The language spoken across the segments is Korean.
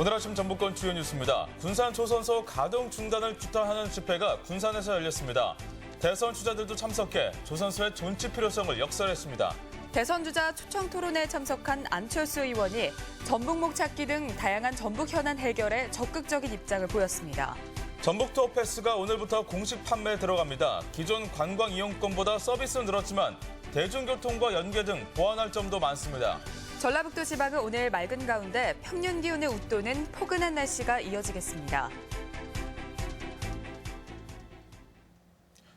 오늘 아침 전북권 주요 뉴스입니다. 군산 조선소 가동 중단을 규탄하는 집회가 군산에서 열렸습니다. 대선 주자들도 참석해 조선소의 존치 필요성을 역설했습니다. 대선 주자 초청 토론에 참석한 안철수 의원이 전북목 찾기 등 다양한 전북 현안 해결에 적극적인 입장을 보였습니다. 전북 투어 패스가 오늘부터 공식 판매에 들어갑니다. 기존 관광 이용권보다 서비스는 늘었지만 대중교통과 연계 등 보완할 점도 많습니다. 전라북도 지방은 오늘 맑은 가운데 평년 기온의 웃도는 포근한 날씨가 이어지겠습니다.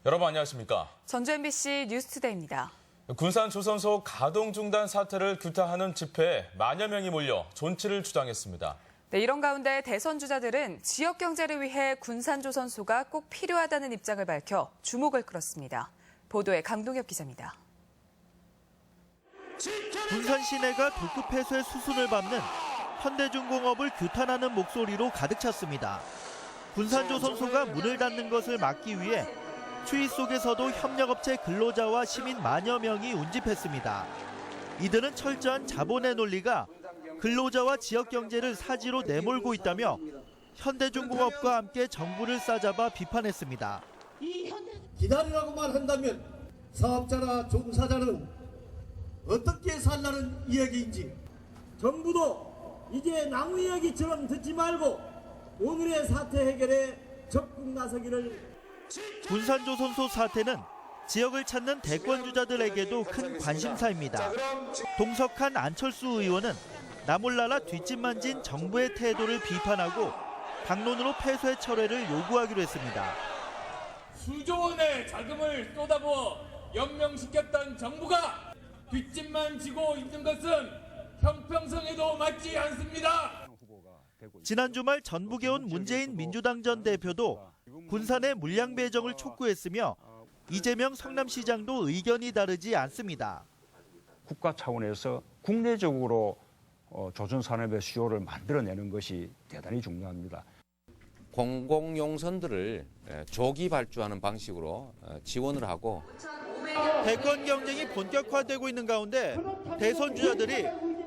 여러분 안녕하십니까? 전주 MBC 뉴스투데이입니다. 군산 조선소 가동 중단 사태를 규탄하는 집회에 만여 명이 몰려 존치를 주장했습니다. 네, 이런 가운데 대선 주자들은 지역 경제를 위해 군산 조선소가 꼭 필요하다는 입장을 밝혀 주목을 끌었습니다. 보도에 강동엽 기자입니다. 군산 시내가 도급 폐쇄 수순을 밟는 현대중공업을 규탄하는 목소리로 가득 찼습니다. 군산조선소가 문을 닫는 것을 막기 위해 추위 속에서도 협력업체 근로자와 시민 만여 명이 운집했습니다. 이들은 철저한 자본의 논리가 근로자와 지역 경제를 사지로 내몰고 있다며 현대중공업과 함께 정부를 싸잡아 비판했습니다. 기다리라고만 한다면 사업자나 종사자는 어떻게 살라는 이야기인지 정부도 이제 낭 이야기처럼 듣지 말고 오늘의 사태 해결에 적극 나서기를 군산조선소 사태는 지역을 찾는 대권주자들에게도 큰 관심사입니다. 동석한 안철수 의원은 나몰라라 뒷짐만 진 정부의 태도를 비판하고 당론으로 폐쇄 철회를 요구하기로 했습니다. 수조 원의 자금을 쏟아부어 연명시켰던 정부가 뒷짐만 지고 있는 것은 형평성에도 맞지 않습니다. 지난 주말 전북에 온 문재인 민주당 전 대표도 군산의 물량 배정을 촉구했으며 이재명 성남시장도 의견이 다르지 않습니다. 국가 차원에서 국내적으로 어, 조선 산업의 수요를 만들어내는 것이 대단히 중요합니다. 공공용선들을 에, 조기 발주하는 방식으로 어, 지원을 하고 대권 경쟁이 본격화되고 있는 가운데 대선 주자들이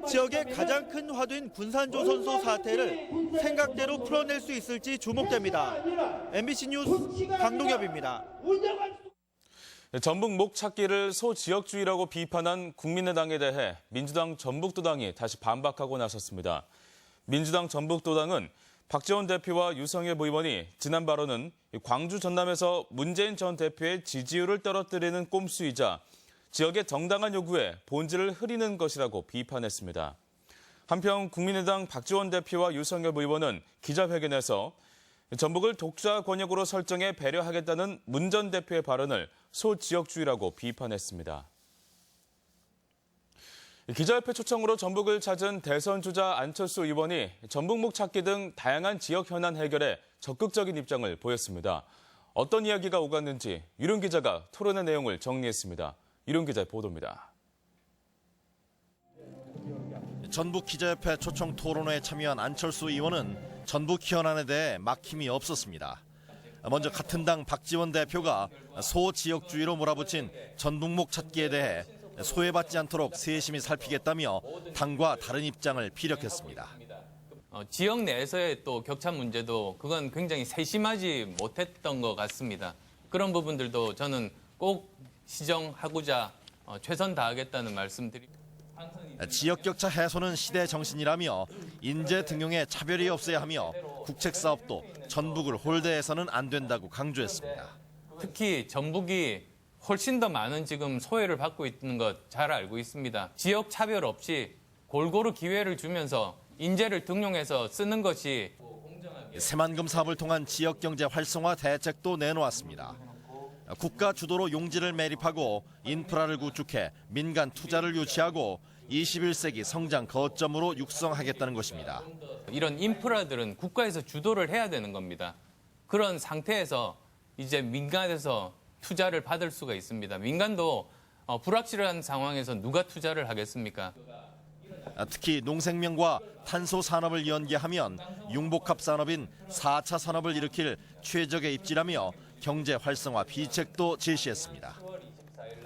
지역의 가장 큰 화두인 군산조선소 사태를 생각대로 풀어낼 수 있을지 주목됩니다. MBC 뉴스 강동엽입니다. 전북 목 찾기를 소지역주의라고 비판한 국민의당에 대해 민주당 전북도당이 다시 반박하고 나섰습니다. 민주당 전북도당은 박지원 대표와 유성엽 의원이 지난 발언은 광주 전남에서 문재인 전 대표의 지지율을 떨어뜨리는 꼼수이자 지역의 정당한 요구에 본질을 흐리는 것이라고 비판했습니다. 한편 국민의당 박지원 대표와 유성엽 의원은 기자회견에서 전북을 독자 권역으로 설정해 배려하겠다는 문 전 대표의 발언을 소지역주의라고 비판했습니다. 기자협회 초청으로 전북을 찾은 대선 주자 안철수 의원이 전북목 찾기 등 다양한 지역 현안 해결에 적극적인 입장을 보였습니다. 어떤 이야기가 오갔는지 유룡 기자가 토론의 내용을 정리했습니다. 유룡 기자의 보도입니다. 전북 기자협회 초청 토론회에 참여한 안철수 의원은 전북 현안에 대해 막힘이 없었습니다. 먼저 같은 당 박지원 대표가 소 지역주의로 몰아붙인 전북목 찾기에 대해 소외받지 않도록 세심히 살피겠다며 당과 다른 입장을 피력했습니다. 어, 지역 내에서의 또 격차 문제도 그건 굉장히 세심하지 못했던 것 같습니다. 그런 부분들도 저는 꼭 시정하고자 어, 최선 다하겠다는 말씀드립니다. 지역 격차 해소는 시대 정신이라며 인재 등용에 차별이 없어야 하며 국책 사업도 전북을 홀대해서는 안 된다고 강조했습니다. 특히 전북이 훨씬 더 많은 지금 소외를 받고 있는 것 잘 알고 있습니다. 지역 차별 없이 골고루 기회를 주면서 인재를 등용해서 쓰는 것이 새만금 사업을 통한 지역 경제 활성화 대책도 내놓았습니다. 국가 주도로 용지를 매립하고 인프라를 구축해 민간 투자를 유치하고 21세기 성장 거점으로 육성하겠다는 것입니다. 이런 인프라들은 국가에서 주도를 해야 되는 겁니다. 그런 상태에서 이제 민간에서 투자를 받을 수가 있습니다. 민간도 어, 불확실한 상황에서 누가 투자를 하겠습니까? 특히 농생명과 탄소 산업을 연계하면 융복합 산업인 4차 산업을 일으킬 최적의 입지라며 경제 활성화 비책도 제시했습니다.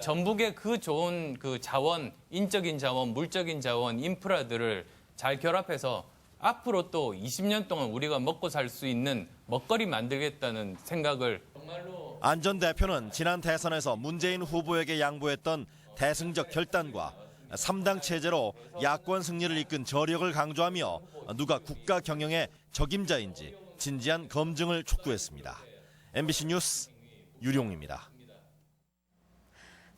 전북의 그 좋은 그 자원, 인적인 자원, 물적인 자원, 인프라들을 잘 결합해서 앞으로 또 20년 동안 우리가 먹고 살 수 있는 먹거리 만들겠다는 생각을 안 전 대표는 지난 대선에서 문재인 후보에게 양보했던 대승적 결단과 3당 체제로 야권 승리를 이끈 저력을 강조하며 누가 국가 경영의 적임자인지 진지한 검증을 촉구했습니다. MBC 뉴스 유룡입니다.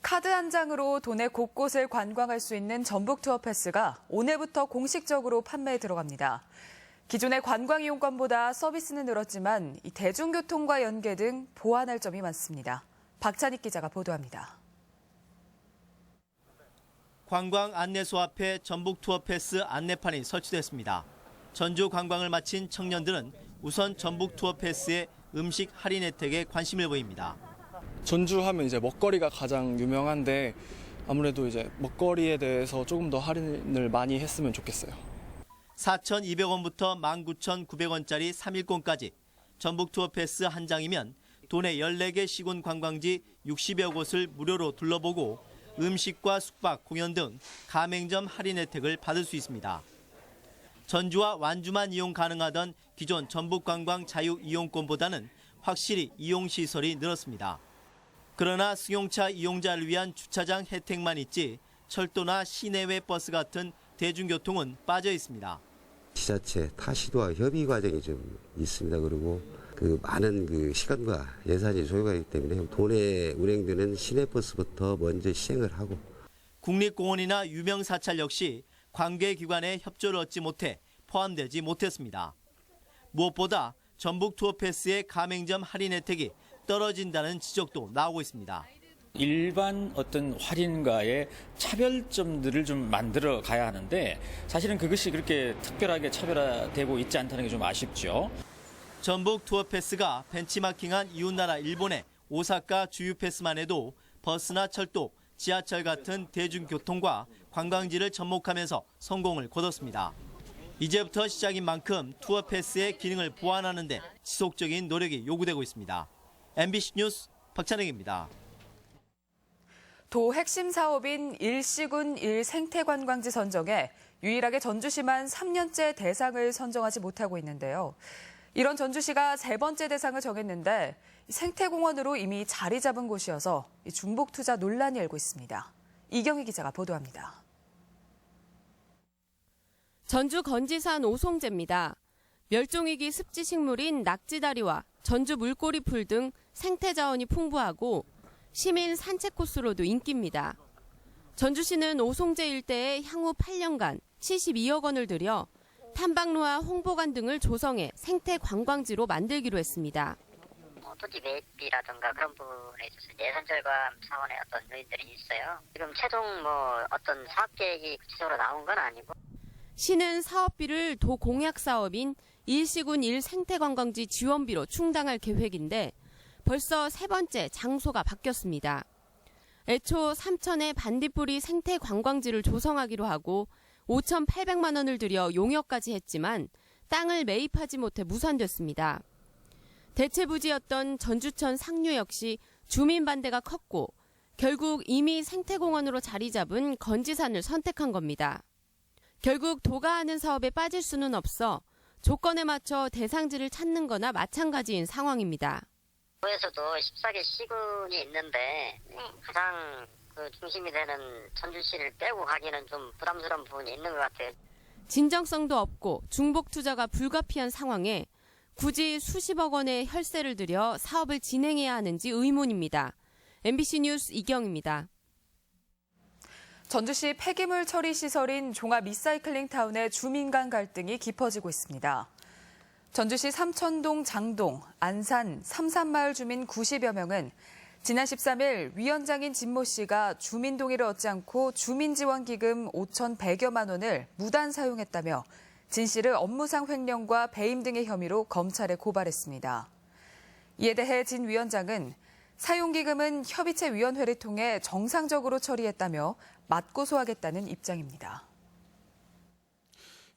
카드 한 장으로 도내 곳곳을 관광할 수 있는 전북 투어 패스가 오늘부터 공식적으로 판매에 들어갑니다. 기존의 관광 이용권보다 서비스는 늘었지만 이 대중교통과 연계 등 보완할 점이 많습니다. 박찬익 기자가 보도합니다. 관광 안내소 앞에 전북 투어 패스 안내판이 설치됐습니다. 전주 관광을 마친 청년들은 우선 전북 투어 패스의 음식 할인 혜택에 관심을 보입니다. 전주 하면 이제 먹거리가 가장 유명한데 아무래도 이제 먹거리에 대해서 조금 더 할인을 많이 했으면 좋겠어요. 4,200원부터 19,900원짜리 3일권까지 전북 투어 패스 한 장이면 도내 14개 시군 관광지 60여 곳을 무료로 둘러보고 음식과 숙박, 공연 등 가맹점 할인 혜택을 받을 수 있습니다. 전주와 완주만 이용 가능하던 기존 전북 관광 자유 이용권보다는 확실히 이용 시설이 늘었습니다. 그러나 승용차 이용자를 위한 주차장 혜택만 있지 철도나 시내외 버스 같은 대중교통은 빠져 있습니다. 지자체 타 시도와 협의 과정이 좀 있습니다. 그리고 그 많은 그 시간과 예산이 소요가기 때문에 도내 운행되는 시내버스부터 먼저 시행을 하고 국립공원이나 유명 사찰 역시 관계기관의 협조를 얻지 못해 포함되지 못했습니다. 무엇보다 전북 투어 패스의 가맹점 할인 혜택이 떨어진다는 지적도 나오고 있습니다. 일반 어떤 할인과의 차별점들을 좀 만들어 가야 하는데 사실은 그것이 그렇게 특별하게 차별화되고 있지 않다는 게 좀 아쉽죠. 전북 투어 패스가 벤치마킹한 이웃나라 일본의 오사카 주유 패스만 해도 버스나 철도, 지하철 같은 대중교통과 관광지를 접목하면서 성공을 거뒀습니다. 이제부터 시작인 만큼 투어 패스의 기능을 보완하는 데 지속적인 노력이 요구되고 있습니다. MBC 뉴스 박찬영입니다. 도 핵심 사업인 일시군 일생태관광지 선정에 유일하게 전주시만 3년째 대상을 선정하지 못하고 있는데요. 이런 전주시가 세 번째 대상을 정했는데 생태공원으로 이미 자리 잡은 곳이어서 중복 투자 논란이 일고 있습니다. 이경희 기자가 보도합니다. 전주 건지산 오송제입니다. 멸종위기 습지식물인 낙지다리와 전주 물꼬리풀 등 생태 자원이 풍부하고 시민 산책 코스로도 인기입니다. 전주시는 오송제 일대에 향후 8년간 72억 원을 들여 탐방로와 홍보관 등을 조성해 생태 관광지로 만들기로 했습니다. 토지 매입이라든가 그런 부분에 있어서 예산 절감 차원의 어떤 요인들이 있어요. 지금 최종 뭐 어떤 사업 계획이 구체적으로 나온 건 아니고 시는 사업비를 도 공약 사업인 일시군 일생태관광지 지원비로 충당할 계획인데 벌써 세 번째 장소가 바뀌었습니다. 애초 삼천의 반딧불이 생태 관광지를 조성하기로 하고 5,800만 원을 들여 용역까지 했지만 땅을 매입하지 못해 무산됐습니다. 대체 부지였던 전주천 상류 역시 주민 반대가 컸고 결국 이미 생태공원으로 자리 잡은 건지산을 선택한 겁니다. 결국 도가 하는 사업에 빠질 수는 없어 조건에 맞춰 대상지를 찾는 거나 마찬가지인 상황입니다. 도에서도 14개 시군이 있는데 가장 그 중심이 되는 전주시를 빼고 가기는 좀 부담스러운 부분이 있는 것 같아요. 진정성도 없고 중복 투자가 불가피한 상황에 굳이 수십억 원의 혈세를 들여 사업을 진행해야 하는지 의문입니다. MBC 뉴스 이경입니다. 전주시 폐기물 처리 시설인 종합 리사이클링 타운의 주민 간 갈등이 깊어지고 있습니다. 전주시 삼천동 장동, 안산, 삼산마을 주민 90여 명은 지난 13일 위원장인 진모 씨가 주민 동의를 얻지 않고 주민지원기금 5,100여만 원을 무단 사용했다며 진 씨를 업무상 횡령과 배임 등의 혐의로 검찰에 고발했습니다. 이에 대해 진 위원장은 사용기금은 협의체 위원회를 통해 정상적으로 처리했다며 맞고소하겠다는 입장입니다.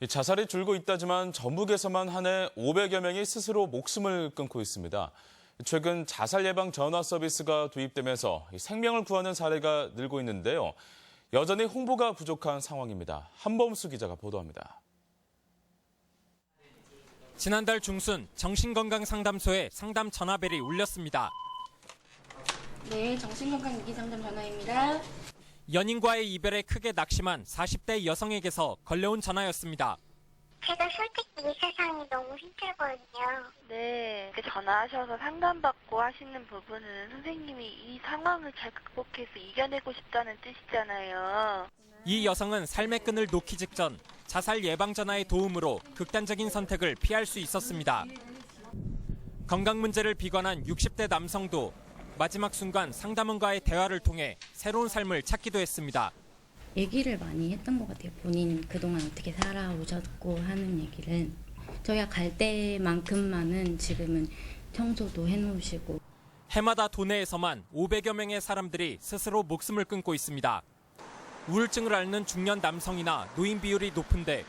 자살이 줄고 있다지만 전북에서만 한 해 500여 명이 스스로 목숨을 끊고 있습니다. 최근 자살 예방 전화 서비스가 도입되면서 생명을 구하는 사례가 늘고 있는데요. 여전히 홍보가 부족한 상황입니다. 한범수 기자가 보도합니다. 지난달 중순 정신건강상담소에 상담 전화벨이 울렸습니다. 네, 정신건강 위기 상담 전화입니다. 연인과의 이별에 크게 낙심한 40대 여성에게서 걸려온 전화였습니다. 제가 솔직히 이 세상이 너무 힘들거든요. 네, 그 전화하셔서 상담받고 하시는 부분은 선생님이 이 상황을 잘 극복해서 이겨내고 싶다는 뜻이잖아요. 이 여성은 삶의 끈을 놓기 직전 자살 예방 전화의 도움으로 극단적인 선택을 피할 수 있었습니다. 건강 문제를 비관한 60대 남성도 마지막 순간 상담원과의 대화를 통해 새로운 삶을 찾기도 했습니다. 얘기를 많이 했던 것 같아요. 본인 그동안 어떻게 살아오셨고 하는 얘기를 저희가 갈 때만큼만은 지금은 청소도 해놓으시고 해마다 도내에서만 500여 명의 사람들이 스스로 목숨을 끊고 있습니다. 우울증을 앓는 중년 남성이나 노인 비율이 높은데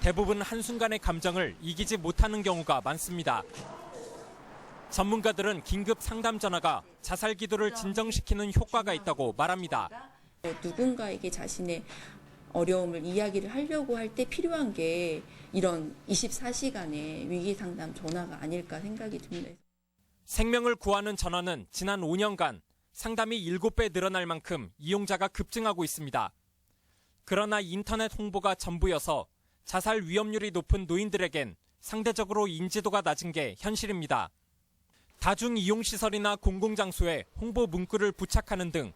대부분 한순간의 감정을 이기지 못하는 경우가 많습니다. 전문가들은 긴급 상담 전화가 자살 기도를 진정시키는 효과가 있다고 말합니다. 누군가에게 자신의 어려움을 이야기를 하려고 할 때 필요한 게 이런 24시간의 위기 상담 전화가 아닐까 생각이 듭니다. 생명을 구하는 전화는 지난 5년간 상담이 7배 늘어날 만큼 이용자가 급증하고 있습니다. 그러나 인터넷 홍보가 전부여서 자살 위험률이 높은 노인들에겐 상대적으로 인지도가 낮은 게 현실입니다. 다중 이용 시설이나 공공 장소에 홍보 문구를 부착하는 등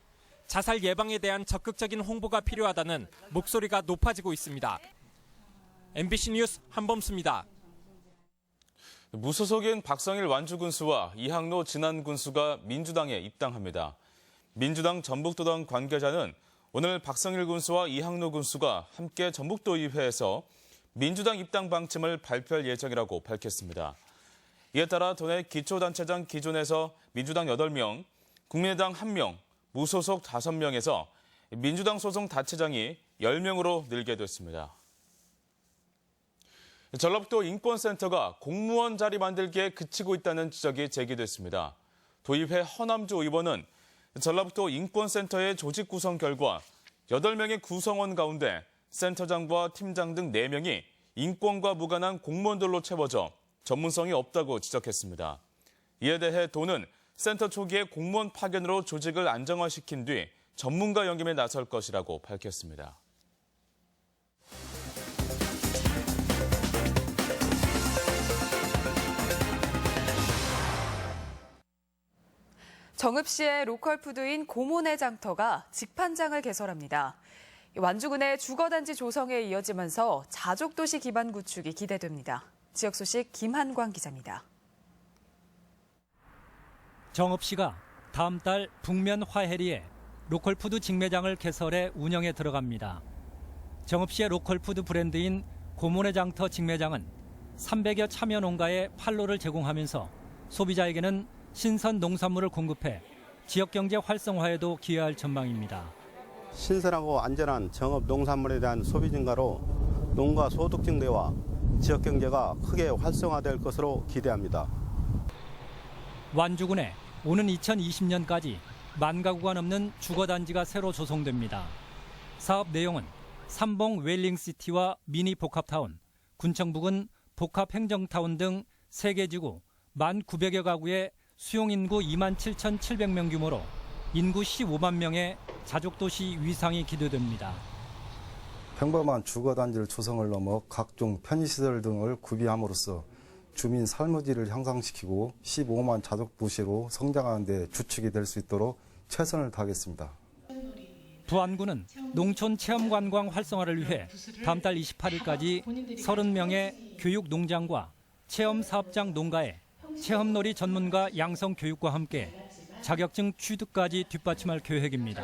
자살 예방에 대한 적극적인 홍보가 필요하다는 목소리가 높아지고 있습니다. MBC 뉴스 한범수입니다. 무소속인 박성일 완주 군수와 이항로 진안 군수가 민주당에 입당합니다. 민주당 전북도당 관계자는 오늘 박성일 군수와 이항로 군수가 함께 전북도의회에서 민주당 입당 방침을 발표할 예정이라고 밝혔습니다. 이에 따라 도내 기초단체장 기준에서 민주당 8명, 국민의당 1명, 무소속 5명에서 민주당 소속 단체장이 10명으로 늘게 됐습니다. 전라북도 인권센터가 공무원 자리 만들기에 그치고 있다는 지적이 제기됐습니다. 도의회 허남주 의원은 전라북도 인권센터의 조직 구성 결과 8명의 구성원 가운데 센터장과 팀장 등 4명이 인권과 무관한 공무원들로 채워져 전문성이 없다고 지적했습니다. 이에 대해 도는 센터 초기에 공무원 파견으로 조직을 안정화시킨 뒤 전문가 영임에 나설 것이라고 밝혔습니다. 정읍시의 로컬 푸드인 고모네 장터가 직판장을 개설합니다. 완주군의 주거단지 조성에 이어지면서 자족도시 기반 구축이 기대됩니다. 지역 소식 김한광 기자입니다. 정읍시가 다음 달 북면 화해리에 로컬푸드 직매장을 개설해 운영에 들어갑니다. 정읍시의 로컬푸드 브랜드인 고모네 장터 직매장은 300여 참여 농가에 판로를 제공하면서 소비자에게는 신선 농산물을 공급해 지역 경제 활성화에도 기여할 전망입니다. 신선하고 안전한 정업 농산물에 대한 소비 증가로 농가 소득 증대와 지역 경제가 크게 활성화될 것으로 기대합니다. 완주군에 오는 2020년까지 만 가구가 넘는 주거단지가 새로 조성됩니다. 사업 내용은 삼봉 웰링시티와 미니 복합타운, 군청 부근 복합행정타운 등 3개 지구 1,900여 가구의 수용인구 2만 7,700명 규모로 인구 15만 명의 자족도시 위상이 기대됩니다. 평범한 주거단지를 조성을 넘어 각종 편의시설 등을 구비함으로써 주민 삶의 질을 향상시키고 15만 자족 도시로 성장하는 데 주축이 될 수 있도록 최선을 다하겠습니다. 부안군은 농촌 체험 관광 활성화를 위해 다음 달 28일까지 30명의 교육 농장과 체험 사업장 농가에 체험놀이 전문가 양성 교육과 함께 자격증 취득까지 뒷받침할 계획입니다.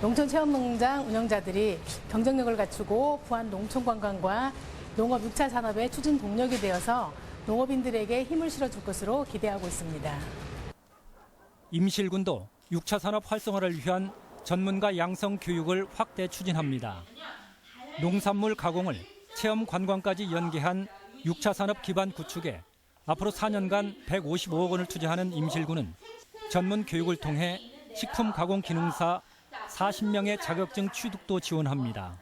농촌 체험농장 운영자들이 경쟁력을 갖추고 부안 농촌 관광과 농업 6차 산업의 추진 동력이 되어서 농업인들에게 힘을 실어줄 것으로 기대하고 있습니다. 임실군도 6차 산업 활성화를 위한 전문가 양성 교육을 확대 추진합니다. 농산물 가공을 체험 관광까지 연계한 6차 산업 기반 구축에 앞으로 4년간 155억 원을 투자하는 임실군은 전문 교육을 통해 식품 가공 기능사 40명의 자격증 취득도 지원합니다.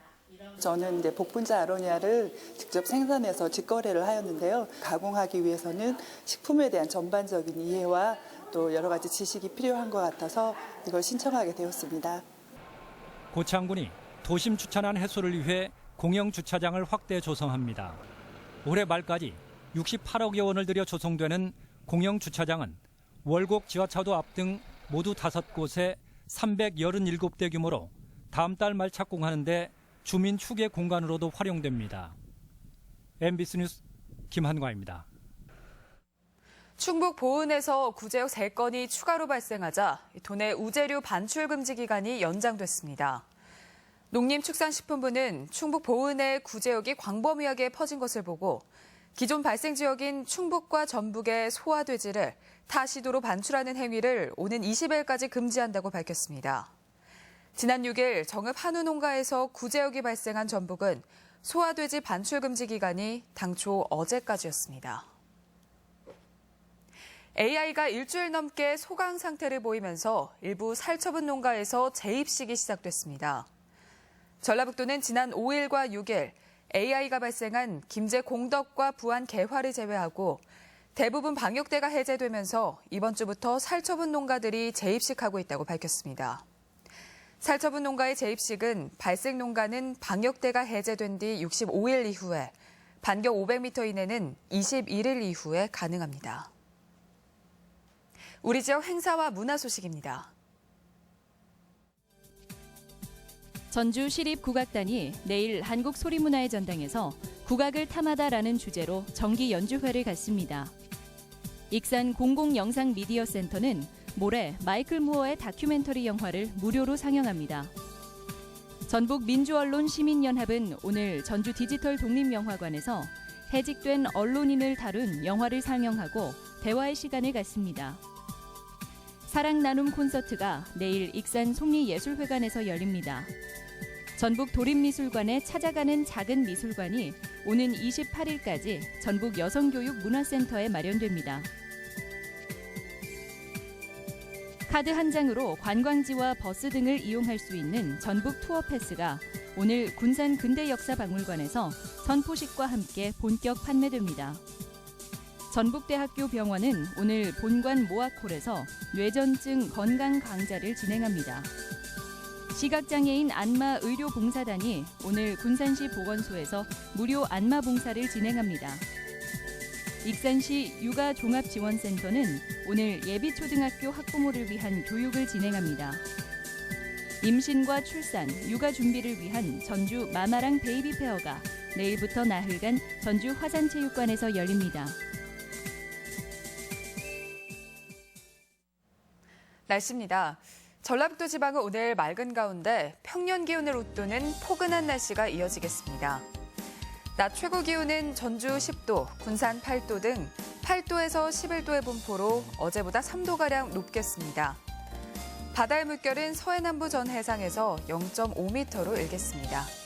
저는 이제 복분자 아로니아를 직접 생산해서 직거래를 하였는데요. 가공하기 위해서는 식품에 대한 전반적인 이해와 또 여러 가지 지식이 필요한 것 같아서 이걸 신청하게 되었습니다. 고창군이 도심 주차난 해소를 위해 공영 주차장을 확대 조성합니다. 올해 말까지 68억여 원을 들여 조성되는 공영 주차장은 월곡 지하차도 앞 등 모두 다섯 곳에 387대 규모로 다음 달 말 착공하는데 주민 추계 공간으로도 활용됩니다. MBC 뉴스 김한과입니다. 충북 보은에서 구제역 3건이 추가로 발생하자 도내 우재류 반출 금지 기간이 연장됐습니다. 농림축산식품부는 충북 보은의 구제역이 광범위하게 퍼진 것을 보고 기존 발생 지역인 충북과 전북의 소화돼지를 타 시도로 반출하는 행위를 오는 20일까지 금지한다고 밝혔습니다. 지난 6일 정읍 한우 농가에서 구제역이 발생한 전북은 소화돼지 반출 금지 기간이 당초 어제까지였습니다. AI가 일주일 넘게 소강 상태를 보이면서 일부 살처분 농가에서 재입식이 시작됐습니다. 전라북도는 지난 5일과 6일 AI가 발생한 김제 공덕과 부안 개화를 제외하고 대부분 방역대가 해제되면서 이번 주부터 살처분 농가들이 재입식하고 있다고 밝혔습니다. 살처분 농가의 재입식은 발생 농가는 방역대가 해제된 뒤 65일 이후에 반경 500m 이내는 21일 이후에 가능합니다. 우리 지역 행사와 문화 소식입니다. 전주 시립국악단이 내일 한국소리문화의 전당에서 국악을 탐하다라는 주제로 정기 연주회를 갖습니다. 익산 공공영상미디어센터는 모레 마이클 무어의 다큐멘터리 영화를 무료로 상영합니다. 전북 민주언론 시민연합은 오늘 전주 디지털 독립영화관에서 해직된 언론인을 다룬 영화를 상영하고 대화의 시간을 갖습니다. 사랑 나눔 콘서트가 내일 익산 속리예술회관에서 열립니다. 전북 도립미술관에 찾아가는 작은 미술관이 오는 28일까지 전북 여성교육문화센터에 마련됩니다. 카드 한 장으로 관광지와 버스 등을 이용할 수 있는 전북 투어 패스가 오늘 군산 근대 역사 박물관에서 선포식과 함께 본격 판매됩니다. 전북대학교 병원은 오늘 본관 모아콜에서 뇌전증 건강 강좌를 진행합니다. 시각장애인 안마 의료봉사단이 오늘 군산시 보건소에서 무료 안마 봉사를 진행합니다. 익산시 육아종합지원센터는 오늘 예비초등학교 학부모를 위한 교육을 진행합니다. 임신과 출산, 육아 준비를 위한 전주 마마랑 베이비 페어가 내일부터 나흘간 전주 화산체육관에서 열립니다. 날씨입니다. 전라북도 지방은 오늘 맑은 가운데 평년 기온을 웃도는 포근한 날씨가 이어지겠습니다. 낮 최고 기온은 전주 10도, 군산 8도 등 8도에서 11도의 분포로 어제보다 3도가량 높겠습니다. 바다의 물결은 서해남부 전 해상에서 0.5m로 일겠습니다.